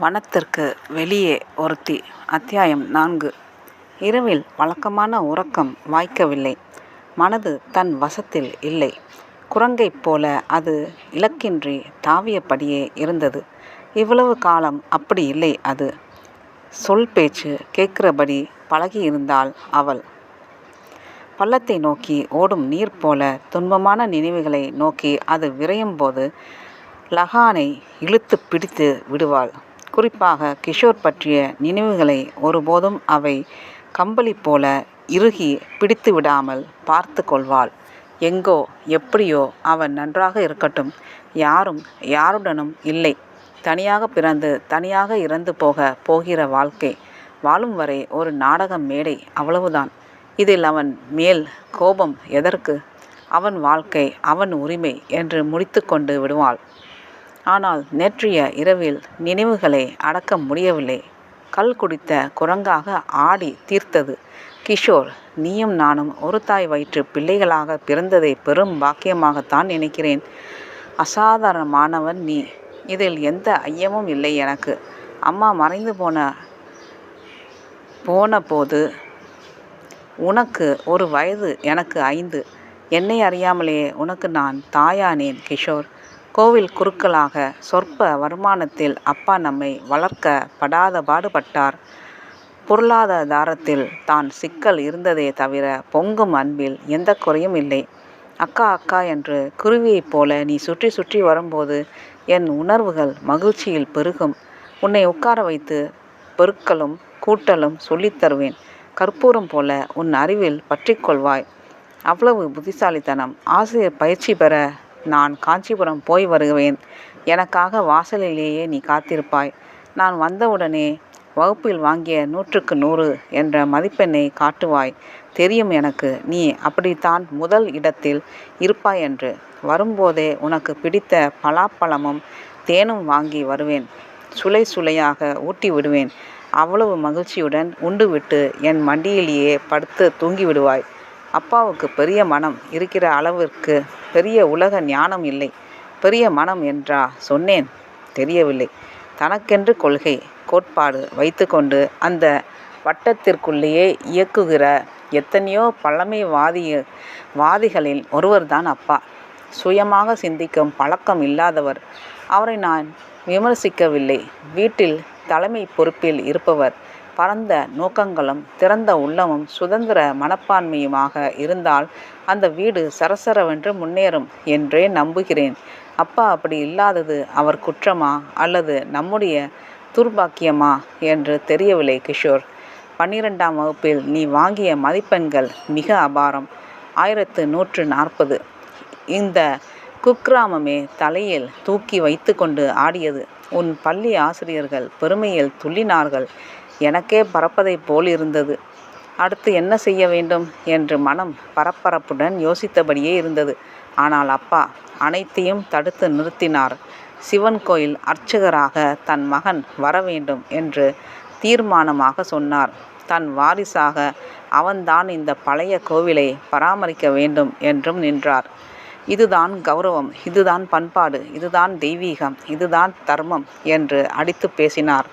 வனத்திற்கு வெளியே ஒருத்தி அத்தியாயம் நான்கு இரவில் வழக்கமான உறக்கம் வாய்க்கவில்லை. மனது தன் வசத்தில் இல்லை. குரங்கைப் போல அது இலக்கின்றி தாவியபடியே இருந்தது. இவ்வளவு காலம் அப்படி இல்லை அது. சொல் பேச்சு கேட்கிறபடி பழகியிருந்தாள் அவள். பள்ளத்தை நோக்கி ஓடும் நீர் போல துன்பமான நினைவுகளை நோக்கி அது விரையும் போது லகானை இழுத்துப் பிடித்து விடுவாள். குறிப்பாக கிஷோர் பற்றிய நினைவுகளை ஒருபோதும் அவை கம்பளி போல இறுகி பிடித்துவிடாமல் பார்த்து கொள்வாள். எங்கோ எப்படியோ அவன் நன்றாக இருக்கட்டும். யாரும் யாருடனும் இல்லை. தனியாக பிறந்து தனியாக இறந்து போகப் போகிற வாழ்க்கை. வாழும் வரை ஒரு நாடக மேடை அவ்வளவுதான். இதில் அவன் மேல் கோபம் எதற்கு? அவன் வாழ்க்கை அவன் உரிமை என்று முடித்துக்கொண்டு விடுவாள். ஆனால் நேற்றைய இரவில் நினைவுகளை அடக்க முடியவில்லை. கல் குடித்த குரங்காக ஆடி தீர்த்தது. கிஷோர் நீயும் நானும் ஒரு தாய் வயிற்று பிள்ளைகளாக பிறந்ததை பெரும் பாக்கியமாகத்தான் நினைக்கிறேன். அசாதாரணமானவன் நீ. இதில் எந்த ஐயமும் இல்லை எனக்கு. அம்மா மறைந்து போன போன போது உனக்கு ஒரு வயது எனக்கு ஐந்து. என்னை அறியாமலேயே உனக்கு நான் தாயானேன் கிஷோர். கோவில் குருக்களாக சொற்ப வருமானத்தில் அப்பா நம்மை வளர்க்க படாத பாடுபட்டார் பொருளாதாரத்தில் தான் சிக்கல் இருந்ததே தவிர பொங்கும் அன்பில் எந்தக் குறையும் இல்லை. அக்கா அக்கா என்று குருவியைப் போல நீ சுற்றி சுற்றி வரும்போது என் உணர்வுகள் மகிழ்ச்சியில் பெருகும். உன்னை உட்கார வைத்து பெருக்களும் கூட்டலும் சொல்லித்தருவேன் கற்பூரம் போல உன் அறிவில் பற்றிக்கொள்வாய் அவ்வளவு புத்திசாலித்தனம். ஆசிரியர் பயிற்சி பெற நான் காஞ்சிபுரம் போய் வருவேன். எனக்காக வாசலிலேயே நீ காத்திருப்பாய். நான் வந்தவுடனே வகுப்பில் வாங்கிய நூற்றுக்கு நூறு என்ற மதிப்பெண்ணை காட்டுவாய். தெரியும் எனக்கு நீ அப்படித்தான் முதல் இடத்தில் இருப்பாய் என்று வரும்போதே உனக்கு பிடித்த பலாப்பழமும் தேனும் வாங்கி வருவேன். சுளை சுளையாக ஊட்டி விடுவேன். அவ்வளவு மகிழ்ச்சியுடன் உண்டுவிட்டு என் மண்டியிலேயே படுத்து தூங்கிவிடுவாய். அப்பாவுக்கு பெரிய மனம் இருக்கிற அளவிற்கு பெரிய உலக ஞானம் இல்லை. பெரிய மனம் என்றா சொன்னேன்? தெரியவில்லை. தனக்கென்று கொள்கை, கோட்பாடு வைத்துக்கொண்டு அந்த வட்டத்திற்குள்ளேயே இயக்குகிற எத்தனையோ பழமைவாதிகளில் ஒருவர்தான் அப்பா. சுயமாக சிந்திக்கும் பழக்கம் இல்லாதவர். அவரை நான் விமர்சிக்கவில்லை. வீட்டில் தலைமை பொறுப்பில் இருப்பவர். பரந்த நோக்கங்களும் திறந்த உள்ளமும் சுதந்திர மனப்பான்மையுமாக இருந்தால் அந்த வீடு சரசரவென்று முன்னேறும் என்றே நம்புகிறேன். அப்பா அப்படி இல்லாதது அவர் குற்றமா அல்லது நம்முடைய துர்பாக்கியமா என்று தெரியவில்லை கிஷோர். பன்னிரெண்டாம் வகுப்பில் நீ வாங்கிய மதிப்பெண்கள் மிக அபாரம். ஆயிரத்து நூற்று நாற்பது. இந்த குக்கிராமமே தலையில் தூக்கி வைத்துக்கொண்டு ஆடியது. உன் பள்ளி ஆசிரியர்கள் பெருமையில் துள்ளினார்கள். எனக்கே பறப்பதைப் போலிருந்தது. அடுத்து என்ன செய்ய வேண்டும்? என்று மனம் பரபரப்புடன் யோசித்தபடியே இருந்தது. ஆனால் அப்பா அனைத்தையும் தடுத்து நிறுத்தினார். சிவன் கோயில் அர்ச்சகராக தன் மகன் வரவேண்டும் என்று தீர்மானமாக சொன்னார். தன் வாரிசாக அவன்தான் இந்த பழைய கோவிலை பராமரிக்க வேண்டும் என்றும் நின்றார். இதுதான் கௌரவம். இதுதான் பண்பாடு. இதுதான் தெய்வீகம். இதுதான் தர்மம் என்று அடித்துப் பேசினார்.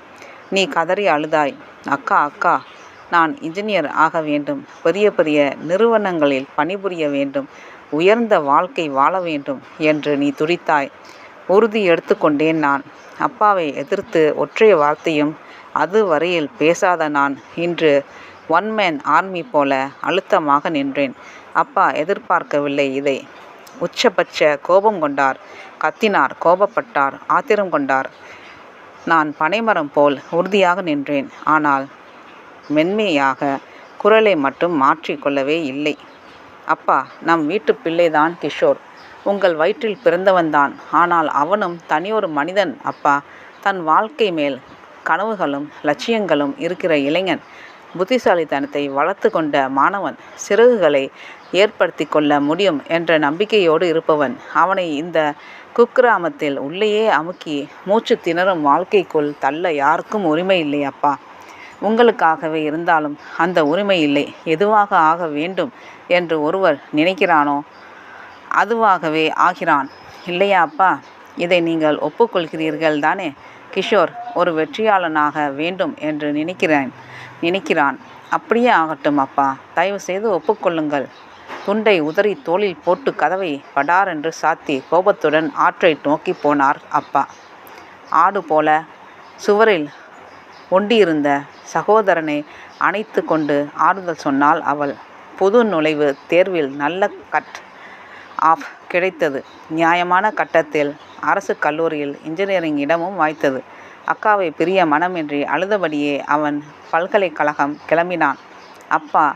நீ கதறி அழுதாய். அக்கா அக்கா. நான் இன்ஜினியர் ஆக வேண்டும். பெரிய பெரிய நிறுவனங்களில் பணிபுரிய வேண்டும். உயர்ந்த வாழ்க்கை வாழ வேண்டும் என்று நீ துடித்தாய். உறுதி எடுத்துக்கொண்டேன் நான். அப்பாவை எதிர்த்து ஒற்றை வார்த்தையும் அது வரையில் பேசாத நான் இன்று ஒன் மேன் ஆர்மி போல அழுத்தமாக நின்றேன். அப்பா எதிர்பார்க்கவில்லை இதை. உச்சபட்ச கோபம் கொண்டார். கத்தினார் கோபப்பட்டார் ஆத்திரம் கொண்டார். நான் பனைமரம் போல் உறுதியாக நின்றேன். ஆனால் மென்மையாக குரலை மட்டும் மாற்றிக்கொள்ளவே இல்லை. அப்பா நம் வீட்டுப் பிள்ளைதான் கிஷோர். உங்கள் வயிற்றில் பிறந்தவன்தான். ஆனால் அவனும் தனியொரு மனிதன் அப்பா. தன் வாழ்க்கை மேல் கனவுகளும் லட்சியங்களும் இருக்கிற இளைஞன். புத்திசாலித்தனத்தை வளர்த்து கொண்ட மாணவன். சிறகுகளை ஏற்படுத்தி கொள்ள முடியும் என்ற நம்பிக்கையோடு இருப்பவன். அவனை இந்த குக்கிராமத்தில் உள்ளேயே அமுக்கி மூச்சு திணறும் வாழ்க்கைக்குள் தள்ள யாருக்கும் உரிமை இல்லை அப்பா. உங்களுக்காகவே இருந்தாலும் அந்த உரிமை இல்லை. எதுவாக ஆக வேண்டும் என்று ஒருவர் நினைக்கிறானோ அதுவாகவே ஆகிறான். இல்லையா அப்பா? இதை நீங்கள் ஒப்புக்கொள்கிறீர்கள் தானே? கிஷோர் ஒரு வெற்றியாளனாக வேண்டும் என்று நினைக்கிறேன். நினைக்கிறான். அப்படியே ஆகட்டும் அப்பா. தயவு செய்து ஒப்புக்கொள்ளுங்கள். துண்டை உதறி தோளில் போட்டு கதவை படார் என்று சாத்தி கோபத்துடன் ஆற்றை நோக்கி போனார் அப்பா. ஆடு போல சுவரில் ஒண்டியிருந்த சகோதரனை அணைத்து கொண்டு ஆறுதல் சொன்னாள் அவள். புது நுழைவு தேர்வில் நல்ல கட் ஆஃப் கிடைத்தது. நியாயமான கட்டத்தில் அரசு கல்லூரியில் இன்ஜினியரிங் இடமும் வாய்த்தது. அக்காவை பிரிய மனமின்றி அழுதபடியே அவன் பல்கலைக்கழகம் கிளம்பினான். அப்பா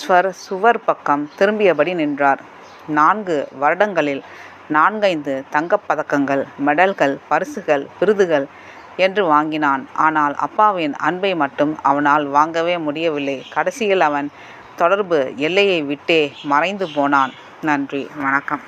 ஸ்வர் சுவர் பக்கம் திரும்பியபடி நின்றார். நான்கு வருடங்களில் நான்கைந்து தங்கப்பதக்கங்கள் மெடல்கள் பரிசுகள் விருதுகள் என்று வாங்கினான். ஆனால் அப்பாவின் அன்பை மட்டும் அவனால் வாங்கவே முடியவில்லை. கடைசியில் அவன் தொடர்பு எல்லையை விட்டே மறைந்து போனான். நன்றி. வணக்கம்.